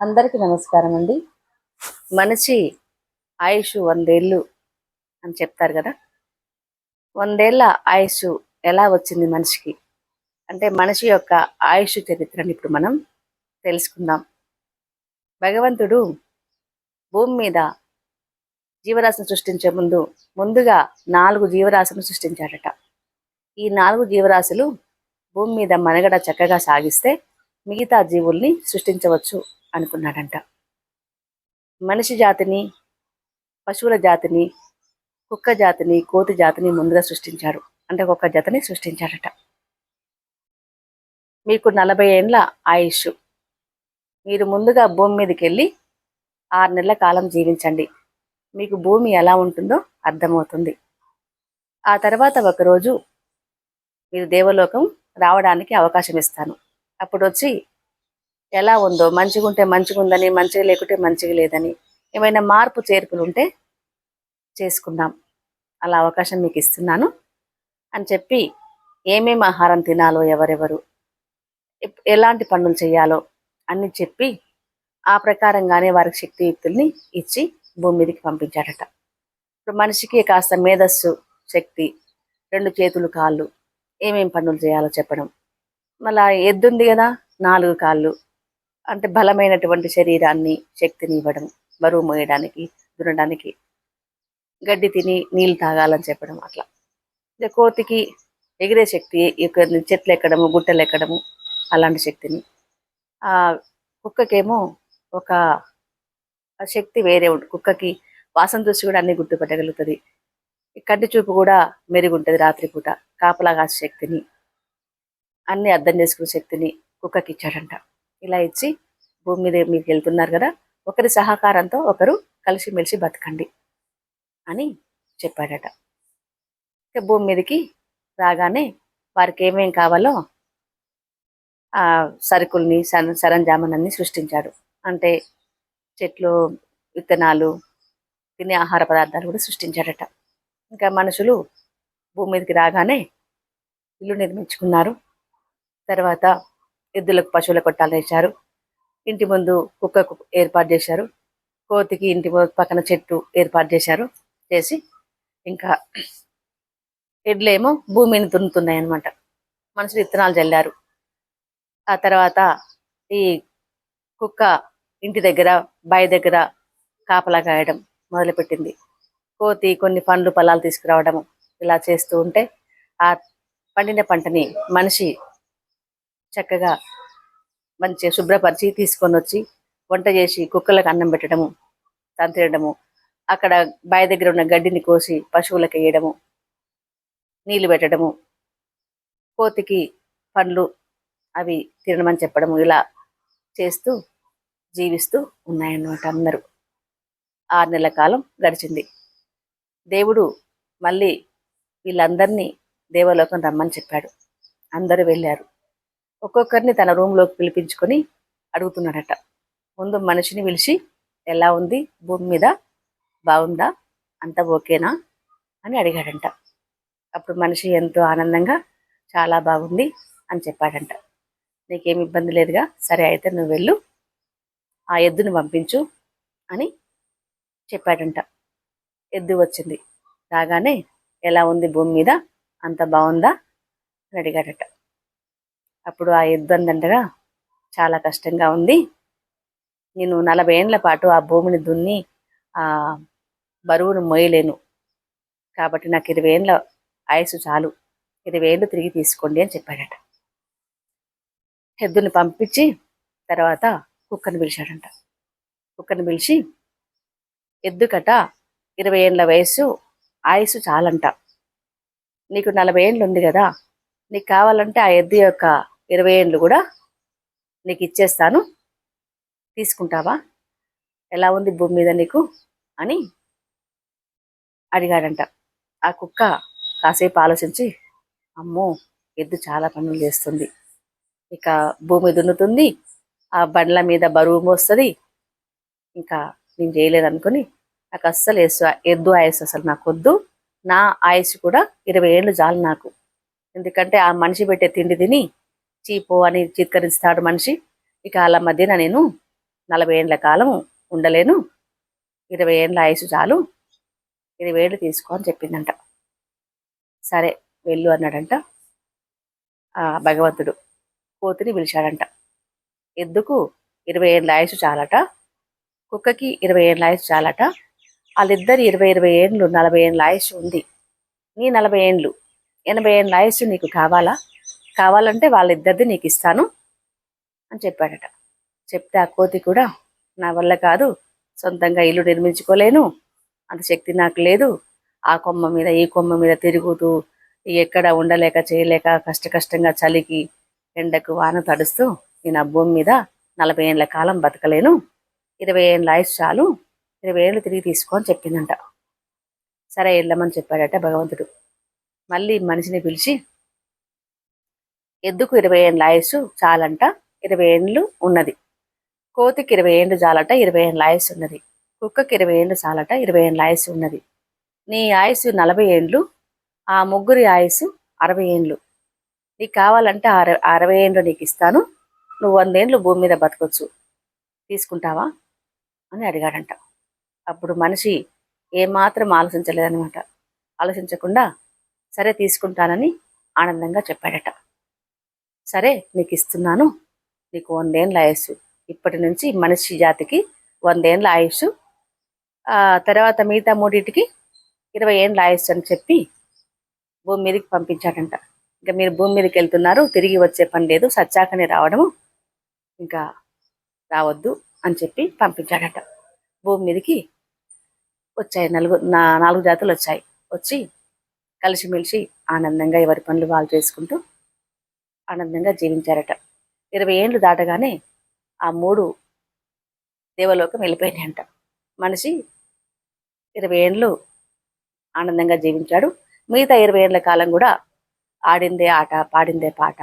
అందరికీ నమస్కారం అండి. మనిషి ఆయుష్ వందేళ్ళు అని చెప్తారు కదా. వందేళ్ళ ఆయుష్ ఎలా వచ్చింది మనిషికి? అంటే మనిషి యొక్క ఆయుష్ చరిత్రని ఇప్పుడు మనం తెలుసుకుందాం. భగవంతుడు భూమి మీద జీవరాశిని సృష్టించే ముందు ముందుగా నాలుగు జీవరాశులను సృష్టించాడట. ఈ నాలుగు జీవరాశులు భూమి మీద మనగడ చక్కగా సాగిస్తే మిగతా జీవుల్ని సృష్టించవచ్చు అనుకున్నాడంట. మనిషి జాతిని పశువుల జాతిని కుక్క జాతిని కోతి జాతిని ముందుగా సృష్టించాడు. అంటే ఒక్క జాతిని సృష్టించాడట. మీకు నలభై ఏండ్ల ఆయుష్. మీరు ముందుగా భూమి మీదకి వెళ్ళి ఆరు నెలల కాలం జీవించండి. మీకు భూమి ఎలా ఉంటుందో అర్థమవుతుంది. ఆ తర్వాత ఒకరోజు మీరు దేవలోకం రావడానికి అవకాశం ఇస్తాను. అప్పుడు వచ్చి ఎలా ఉందో? మంచిగా ఉంటే మంచిగా ఉందని మంచిగా లేకుంటే మంచిగా లేదని ఏమైనా మార్పు చేర్పులు ఉంటే చేసుకుందాం. అలా అవకాశం మీకు ఇస్తున్నాను అని చెప్పి ఏమేమి ఆహారం తినాలో ఎవరెవరు ఎలాంటి పనులు చేయాలో అన్ని చెప్పి ఆ ప్రకారంగానే వారికి శక్తియుక్తుల్ని ఇచ్చి భూమి మీదకి పంపించాడట. ఇప్పుడు మనిషికి కాస్త మేధస్సు శక్తి రెండు చేతులు కాళ్ళు ఏమేం పనులు చేయాలో చెప్పడం. మళ్ళా ఎద్దుంది కదా నాలుగు కాళ్ళు. అంటే బలమైనటువంటి శరీరాన్ని శక్తిని ఇవ్వడం బరువు మోయడానికి దున్నడానికి గడ్డి తిని నీళ్ళు తాగాలని చెప్పడం అట్లా. ఇక కోతికి ఎగిరే శక్తి చెట్లు ఎక్కడము గుట్టలు ఎక్కడము అలాంటి శక్తిని. ఆ కుక్కకేమో ఒక శక్తి వేరే ఉంటుంది కుక్కకి వాసన చూసి కూడా అన్ని గుర్తుపట్టగలుగుతుంది. కంటి చూపు కూడా మెరుగుంటుంది రాత్రిపూట. కాపలా కాసే శక్తిని అన్ని అర్థం చేసుకునే శక్తిని కుక్కకి ఇచ్చాడంట. ఇలా ఇచ్చి భూమి మీద మీకు వెళ్తున్నారు కదా ఒకరి సహకారంతో ఒకరు కలిసిమెలిసి బతకండి అని చెప్పాడట. ఇక భూమి మీదకి రాగానే వారికి ఏమేం కావాలో ఆ సరుకుల్ని సర సరంజామనన్ని సృష్టించాడు. అంటే చెట్లు విత్తనాలు తినే ఆహార పదార్థాలు కూడా సృష్టించాడట. ఇంకా మనుషులు భూమి మీదకి రాగానే ఇల్లు నిర్మించుకున్నారు. తర్వాత ఎద్దులకు పశువుల కొట్టాలు వేశారు. ఇంటి ముందు కుక్కకు ఏర్పాటు చేశారు. కోతికి ఇంటి ముందు పక్కన చెట్టు ఏర్పాటు చేశారు. చేసి ఇంకా ఎడ్లేమో భూమిని దున్నుతున్నాయి అన్నమాట మనుషులు విత్తనాలు చల్లారు ఆ తర్వాత ఈ కుక్క ఇంటి దగ్గర బావి దగ్గర కాపలా కాయడం మొదలుపెట్టింది. కోతి కొన్ని పండ్లు పొలాలు తీసుకురావడము ఇలా చేస్తూ ఉంటే ఆ పండిన పంటని మనిషి చక్కగా మంచిగా శుభ్రపరిచి తీసుకొని వచ్చి వంట చేసి కుక్కలకు అన్నం పెట్టడము తంతిరడము అక్కడ బాయ్ దగ్గర ఉన్న గడ్డిని కోసి పశువులకు వేయడము నీళ్ళు పెట్టడము కోతికి పండ్లు అవి తినమని చెప్పడము ఇలా చేస్తూ జీవిస్తూ ఉన్నాయన్నమాట అందరూ. ఆరు నెలల కాలం గడిచింది. దేవుడు మళ్ళీ వీళ్ళందరినీ దేవలోకం రమ్మని చెప్పాడు. అందరూ వెళ్ళారు. ఒక్కొక్కరిని తన రూమ్లోకి పిలిపించుకొని అడుగుతున్నాడట. ముందు మనిషిని పిలిచి ఎలా ఉంది? భూమి మీద? బాగుందా? అంత ఓకేనా? అని అడిగాడంట. అప్పుడు మనిషి ఎంతో ఆనందంగా చాలా బాగుంది అని చెప్పాడంట. నీకేమి ఇబ్బంది లేదుగా? సరే అయితే నువ్వు వెళ్ళు. ఆ ఎద్దుని పంపించు అని చెప్పాడంట. ఎద్దు వచ్చింది. రాగానే ఎలా ఉంది? భూమి మీద? అంత బాగుందా? అని అడిగాడట. అప్పుడు ఆ ఎద్దు అంటగా చాలా కష్టంగా ఉంది. నేను నలభై ఏండ్ల పాటు ఆ భూమిని దున్ని ఆ బరువును మోయలేను కాబట్టి నాకు ఇరవై ఏండ్ల ఆయసు చాలు. ఇరవై ఏళ్ళు తిరిగి తీసుకోండి అని చెప్పాడట. ఎద్దుని పంపించి తర్వాత కుక్కను పిలిచాడంట. కుక్కను పిలిచి ఎద్దుకట ఇరవై ఏండ్ల వయసు ఆయుసు చాలంట. నీకు నలభై ఏండ్లు ఉంది కదా నీకు కావాలంటే ఆ ఎద్దు యొక్క ఇరవై ఏండ్లు కూడా నీకు ఇచ్చేస్తాను. తీసుకుంటావా? ఎలా ఉంది భూమి మీద నీకు? అని అడిగాడంట. ఆ కుక్క కాసేపు ఆలోచించి అమ్మో ఎద్దు చాలా పనులు చేస్తుంది. ఇక భూమి దున్నుతుంది ఆ బండ్ల మీద బరువు మోస్తుంది. ఇంకా నేను చేయలేదనుకుని నాకు అస్సలు వేసు ఎద్దు ఆయుస్ అసలు నాకు వద్దు నా ఆయుస్ కూడా ఇరవై ఏళ్ళు చాలు నాకు. ఎందుకంటే ఆ మనిషి పెట్టే తిండి తిని చీపో అని చిత్కరిస్తాడు మనిషి. ఇక వాళ్ళ మధ్యన నేను నలభై ఏండ్ల కాలం ఉండలేను. ఇరవై ఏండ్ల ఆయుసు చాలు. ఇరవై ఏళ్ళు తీసుకో అని చెప్పిందంట. సరే వెళ్ళు అన్నాడంట. ఆ భగవంతుడు కోతిని పిలిచాడంట. ఎద్దుకు ఇరవై ఏళ్ళ ఆయుసు చాలట. కుక్కకి ఇరవై ఏళ్ళ ఆయుసు చాలట. వాళ్ళిద్దరు ఇరవై ఇరవై ఏండ్లు నలభై ఏండ్ల ఆయుష్ ఉంది. నీ నలభై ఏండ్లు ఎనభై ఏళ్ళ ఆయుష్ నీకు కావాలా? కావాలంటే వాళ్ళిద్దరిది నీకు ఇస్తాను అని చెప్పాడట. చెప్తే ఆ కోతి కూడా నా వల్ల కాదు సొంతంగా ఇల్లు నిర్మించుకోలేను అంత శక్తి నాకు లేదు ఆ కొమ్మ మీద ఈ కొమ్మ మీద తిరుగుతూ ఎక్కడ ఉండలేక చేయలేక కష్ట కష్టంగా చలికి ఎండకు వాన తడుస్తూ నేను ఆ భూమి మీద నలభై ఏళ్ళ కాలం బతకలేను ఇరవై ఏళ్ళ ఆయుష్ చాలు ఇరవై ఏళ్ళు తిరిగి తీసుకో అని చెప్పిందంట. సరే వెళ్ళమని చెప్పాడట భగవంతుడు. మళ్ళీ మనిషిని పిలిచి ఎద్దుకు ఇరవై ఏండ్ల ఆయస్సు చాలంట. ఇరవై ఏండ్లు ఉన్నది. కోతికి ఇరవై ఏండ్లు చాలట ఇరవై ఏండ్ల ఆయుసు ఉన్నది. కుక్కకి ఇరవై ఏళ్ళు చాలట ఇరవై ఏండ్ల ఆయుసు ఉన్నది. నీ ఆయుష్ నలభై ఏండ్లు ఆ ముగ్గురి ఆయుసు అరవై ఏండ్లు నీకు కావాలంటే అర అరవై ఏండ్లు నీకు ఇస్తాను. నువ్వు వందేండ్లు భూమి మీద బతకొచ్చు. తీసుకుంటావా? అని అడిగాడంట. అప్పుడు మనిషి ఏమాత్రం ఆలోచించలేదనమాట ఆలోచించకుండా సరే తీసుకుంటానని ఆనందంగా చెప్పాడట. సరే నీకు ఇస్తున్నాను నీకు వందేండ్ల ఆయుష్ ఇప్పటి నుంచి మనిషి జాతికి వందేండ్ల ఆయుష్ తర్వాత మిగతా మూడింటికి ఇరవై ఏండ్ల ఆయుష్ అని చెప్పి భూమి మీదకి పంపించాడంట. ఇంకా మీరు భూమి మీదకి వెళ్తున్నారు తిరిగి వచ్చే పని లేదు సచ్చాకనే రావడము ఇంకా రావద్దు అని చెప్పి పంపించాడట. భూమి మీదకి వచ్చాయి నలుగు నా నాలుగు జాతులు వచ్చాయి. వచ్చి కలిసిమెలిసి ఆనందంగా ఎవరి పనులు వాళ్ళు చేసుకుంటూ ఆనందంగా జీవించారట. ఇరవై ఏండ్లు దాటగానే ఆ మూడు దేవలోకం వెళ్ళిపోయినాయంట. మనిషి ఇరవై ఏండ్లు ఆనందంగా జీవించాడు. మిగతా ఇరవై ఏండ్ల కాలం కూడా ఆడిందే ఆట పాడిందే పాట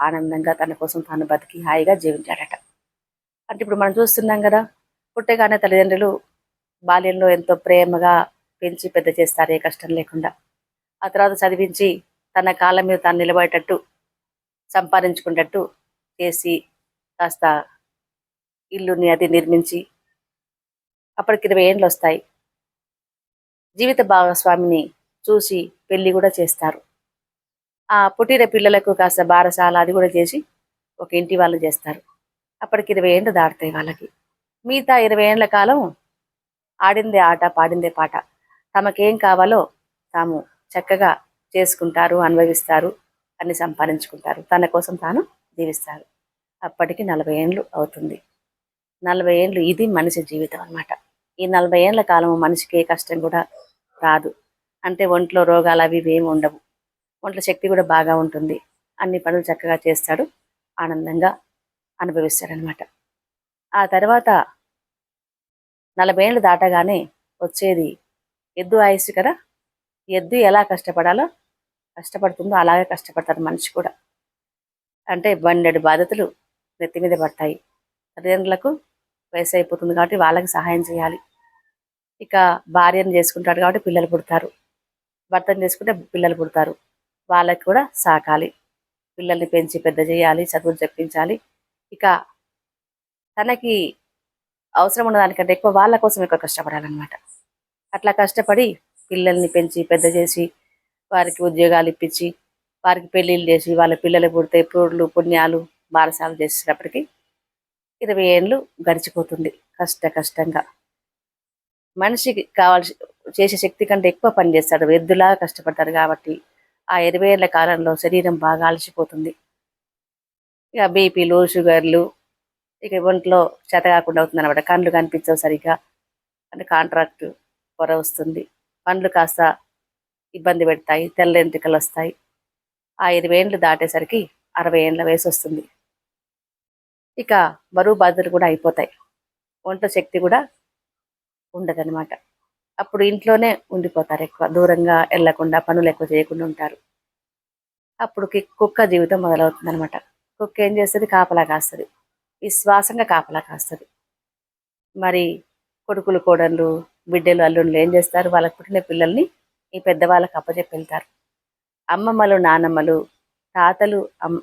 ఆనందంగా తన కోసం తాను బతికి హాయిగా జీవించాడట. అంటే ఇప్పుడు మనం చూస్తున్నాం కదా పుట్టగానే తల్లిదండ్రులు బాల్యంలో ఎంతో ప్రేమగా పెంచి పెద్ద చేస్తారు ఏ కష్టం లేకుండా. ఆ తర్వాత చదివించి తన కాళ్ళ మీద తాను నిలబడేటట్టు సంపాదించుకునేటట్టు చేసి కాస్త ఇల్లుని అది నిర్మించి అప్పటికి ఇరవై ఏండ్లు వస్తాయి. జీవిత భాగస్వామిని చూసి పెళ్ళి కూడా చేస్తారు. ఆ పుట్టిన పిల్లలకు కాస్త బారసాల అది కూడా చేసి ఒక ఇంటి వాళ్ళు చేస్తారు. అప్పటికి ఇరవై ఏండ్లు దాటుతాయి వాళ్ళకి. మిగతా ఇరవై ఏండ్ల కాలం ఆడిందే ఆట పాడిందే పాట. తమకేం కావాలో తాము చక్కగా చేసుకుంటారు అనుభవిస్తారు. అన్ని సంపాదించుకుంటారు. తన కోసం తాను జీవిస్తారు. అప్పటికి నలభై ఏండ్లు అవుతుంది. నలభై ఏండ్లు ఇది మనిషి జీవితం అనమాట ఈ నలభై ఏండ్ల కాలం మనిషికి ఏ కష్టం కూడా రాదు. అంటే ఒంట్లో రోగాలు అవి ఏమి ఉండవు. ఒంట్లో శక్తి కూడా బాగా ఉంటుంది. అన్ని పనులు చక్కగా చేస్తాడు. ఆనందంగా అనుభవిస్తాడనమాట ఆ తర్వాత నలభై ఏళ్ళు దాటగానే వచ్చేది ఎద్దు ఆయుస్సు కదా? ఎద్దు ఎలా కష్టపడాలో కష్టపడుతుందో అలాగే కష్టపడతారు మనిషి కూడా. అంటే బండెడు బాధ్యతలు నెత్తి మీద పడతాయి. తల్లిదండ్రులకు వయసు అయిపోతుంది కాబట్టి వాళ్ళకి సహాయం చేయాలి. ఇక భార్యను చేసుకుంటాడు కాబట్టి పిల్లలు పుడతారు. భర్తను చేసుకుంటే పిల్లలు పుడతారు. వాళ్ళకి కూడా సాకాలి. పిల్లల్ని పెంచి పెద్ద చేయాలి చదువులు చెప్పించాలి. ఇక తనకి అవసరం ఉన్న దానికంటే ఎక్కువ వాళ్ళ కోసం ఎక్కువ కష్టపడాలన్నమాట. అట్లా కష్టపడి పిల్లల్ని పెంచి పెద్ద చేసి వారికి ఉద్యోగాలు ఇప్పించి వారికి పెళ్ళిళ్ళు చేసి వాళ్ళ పిల్లలు పుడితే పూర్లు పుణ్యాలు బారసాలు చేసేటప్పటికి ఇరవై ఏళ్ళు గడిచిపోతుంది కష్ట కష్టంగా. మనిషికి కావాల్సి చేసే శక్తి కంటే ఎక్కువ పని చేస్తాడు. ఎద్దులాగా కష్టపడతాడు కాబట్టి ఆ ఇరవై ఏళ్ళ కాలంలో శరీరం బాగా అలసిపోతుంది. ఇక బీపీలు షుగర్లు ఇక ఒంట్లో చేత కాకుండా అవుతుంది అనమాట కళ్ళు కనిపించవు సరిగ్గా. అంటే కాంట్రాక్ట్ పొర వస్తుంది. పండ్లు కాస్త ఇబ్బంది పెడతాయి తెల్ల ఎంట్రికలు వస్తాయి. ఆ ఇరవై ఏండ్లు దాటేసరికి అరవై ఏండ్ల వయసు వస్తుంది. ఇక బరువు బాధలు కూడా అయిపోతాయి. ఒంట్లో శక్తి కూడా ఉండదనమాట అప్పుడు ఇంట్లోనే ఉండిపోతారు ఎక్కువ. దూరంగా వెళ్ళకుండా పనులు ఎక్కువ చేయకుండా ఉంటారు. అప్పుడు కుక్క జీవితం మొదలవుతుంది అనమాట కుక్క ఏం చేస్తుంది? కాపలా కాస్తుంది. విశ్వాసంగా కాపలా కాస్తుంది. మరి కొడుకులు కోడళ్ళు బిడ్డలు అల్లుళ్ళు ఏం చేస్తారు? వాళ్ళకి పుట్టిన పిల్లల్ని ఈ పెద్దవాళ్ళకి అప్పచెప్పి వెళ్తారు అమ్మమ్మలు నానమ్మలు తాతలు అమ్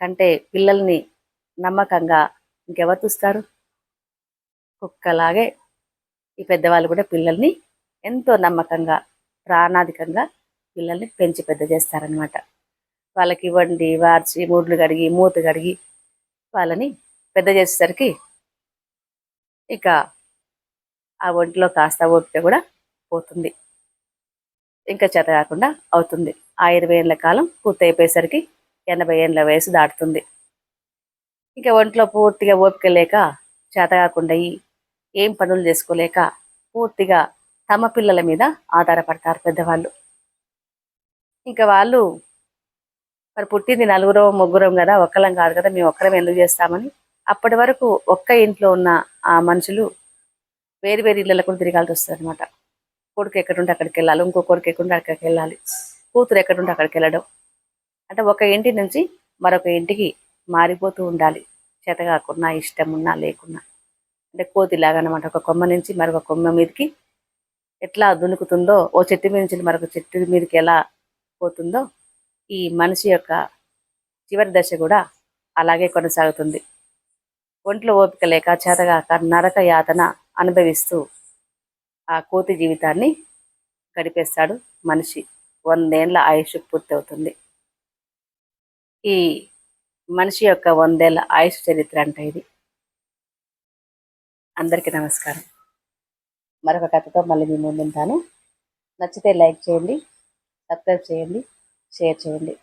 కంటే పిల్లల్ని నమ్మకంగా ఇంకెవరు చూస్తారు? కుక్కలాగే ఈ పెద్దవాళ్ళు కూడా పిల్లల్ని ఎంతో నమ్మకంగా ప్రాణాధికంగా పిల్లల్ని పెంచి పెద్ద చేస్తారనమాట వాళ్ళకి వండి వార్చి మూడ్లు కడిగి మూత కడిగి వాళ్ళని పెద్ద చేసేసరికి ఇక ఆ ఒంటిలో కాస్త ఓపిక కూడా పోతుంది. ఇంకా చేత కాకుండా అవుతుంది. ఆ ఇరవై ఏళ్ళ కాలం పూర్తి అయిపోయేసరికి ఎనభై ఏళ్ళ వయసు దాటుతుంది. ఇక ఒంట్లో పూర్తిగా ఓపిక లేక చేత కాకుండా ఏం పనులు చేసుకోలేక పూర్తిగా తమ పిల్లల మీద ఆధారపడతారు పెద్దవాళ్ళు. ఇంకా వాళ్ళు మరి పుట్టింది నలుగురం ముగ్గురం కదా ఒక్కలం కాదు కదా మేము ఒక్కరం ఎందుకు చేస్తామని అప్పటి వరకు ఒక్క ఇంట్లో ఉన్న ఆ మనుషులు వేరు వేరు ఇళ్ళకు కూడా తిరగాల్సి వస్తుంది అనమాట కొడుకు ఎక్కడుంటే అక్కడికి వెళ్ళాలి ఇంకో కొడుకు ఎక్కడుంటే అక్కడికి వెళ్ళాలి కూతురు ఎక్కడుంటే అక్కడికి వెళ్ళడం. అంటే ఒక ఇంటి నుంచి మరొక ఇంటికి మారిపోతూ ఉండాలి. చేత కాకుండా ఇష్టం ఉన్నా లేకున్నా. అంటే కోతిలాగనమాట. ఒక కొమ్మ నుంచి మరొక కొమ్మ మీదకి ఎట్లా దునుకుతుందో ఓ చెట్టు మీద నుంచి మరొక చెట్టు మీదకి ఎలా పోతుందో ఈ మనిషి యొక్క చివరి దశ కూడా అలాగే కొనసాగుతుంది. ఒంట్లో ఓపిక లేక చేతగాక నరక యాతన అనుభవిస్తూ ఆ కోతి జీవితాన్ని గడిపేస్తాడు మనిషి. వందేళ్ళ ఆయుష్ పూర్తి అవుతుంది ఈ మనిషి యొక్క వందేళ్ళ ఆయుష్ చరిత్ర అంటే ఇది. అందరికీ నమస్కారం. మరొక కథతో మళ్ళీ మీ ముందుంటాను. నచ్చితే లైక్ చేయండి సబ్స్క్రైబ్ చేయండి షేర్ చేయండి.